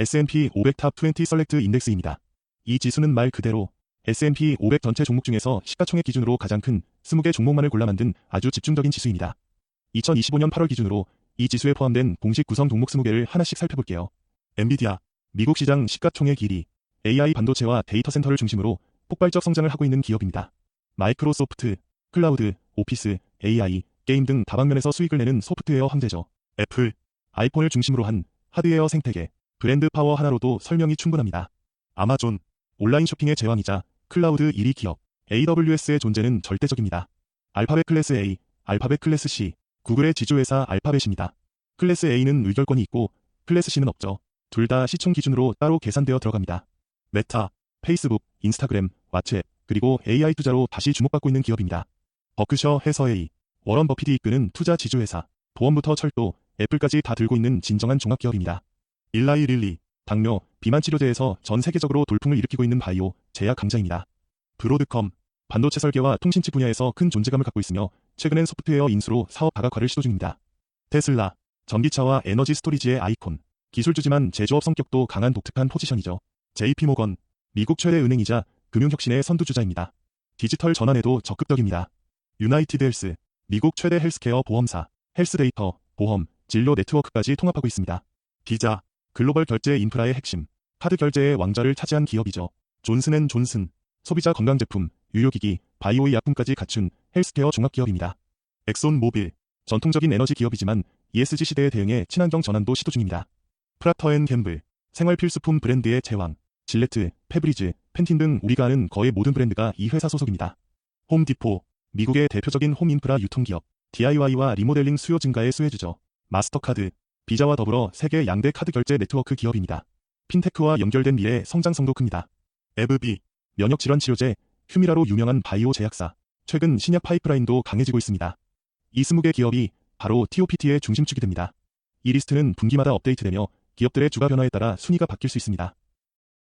S&P 500 탑20 셀렉트 인덱스입니다. 이 지수는 말 그대로 S&P 500 전체 종목 중에서 시가총액 기준으로 가장 큰 20개 종목만을 골라 만든 아주 집중적인 지수입니다. 2025년 8월 기준으로 이 지수에 포함된 공식 구성 종목 20개를 하나씩 살펴볼게요. 엔비디아, 미국 시장 시가총액 1위, AI 반도체와 데이터 센터를 중심으로 폭발적 성장을 하고 있는 기업입니다. 마이크로소프트, 클라우드, 오피스, AI, 게임 등 다방면에서 수익을 내는 소프트웨어 황제죠. 애플, 아이폰을 중심으로 한 하드웨어 생태계, 브랜드 파워 하나로도 설명이 충분합니다. 아마존, 온라인 쇼핑의 제왕이자 클라우드 1위 기업, AWS의 존재는 절대적입니다. 알파벳 클래스 A, 알파벳 클래스 C, 구글의 지주회사 알파벳입니다. 클래스 A는 의결권이 있고 클래스 C는 없죠. 둘 다 시총 기준으로 따로 계산되어 들어갑니다. 메타, 페이스북, 인스타그램, 왓츠앱, 그리고 AI 투자로 다시 주목받고 있는 기업입니다. 버크셔 해서 A, 워런 버핏이 이끄는 투자 지주회사, 보험부터 철도, 애플까지 다 들고 있는 진정한 종합기업입니다. 일라이 릴리, 당뇨, 비만 치료제에서 전 세계적으로 돌풍을 일으키고 있는 바이오, 제약 강자입니다. 브로드컴, 반도체 설계와 통신치 분야에서 큰 존재감을 갖고 있으며 최근엔 소프트웨어 인수로 사업 다각화를 시도 중입니다. 테슬라, 전기차와 에너지 스토리지의 아이콘, 기술주지만 제조업 성격도 강한 독특한 포지션이죠. JP모건, 미국 최대 은행이자 금융혁신의 선두주자입니다. 디지털 전환에도 적극적입니다. 유나이티드 헬스, 미국 최대 헬스케어 보험사, 헬스데이터, 보험, 진료 네트워크까지 통합하고 있습니다. 비자, 글로벌 결제 인프라의 핵심, 카드 결제의 왕좌를 차지한 기업이죠. 존슨앤 존슨, 소비자 건강제품, 유효기기, 바이오의 약품까지 갖춘 헬스케어 종합기업입니다. 엑손 모빌, 전통적인 에너지 기업이지만 ESG 시대에 대응해 친환경 전환도 시도 중입니다. 프라터 앤 갬블, 생활 필수품 브랜드의 제왕, 질레트, 페브리즈, 펜틴 등 우리가 아는 거의 모든 브랜드가 이 회사 소속입니다. 홈디포, 미국의 대표적인 홈 인프라 유통기업, DIY와 리모델링 수요 증가의 수혜주죠. 마스터카드, 비자와 더불어 세계 양대 카드 결제 네트워크 기업입니다. 핀테크와 연결된 미래 성장성도 큽니다. 에브비, 면역질환 치료제, 휴미라로 유명한 바이오 제약사, 최근 신약 파이프라인도 강해지고 있습니다. 이 20개 기업이 바로 TOPT의 중심축이 됩니다. 이 리스트는 분기마다 업데이트되며 기업들의 주가 변화에 따라 순위가 바뀔 수 있습니다.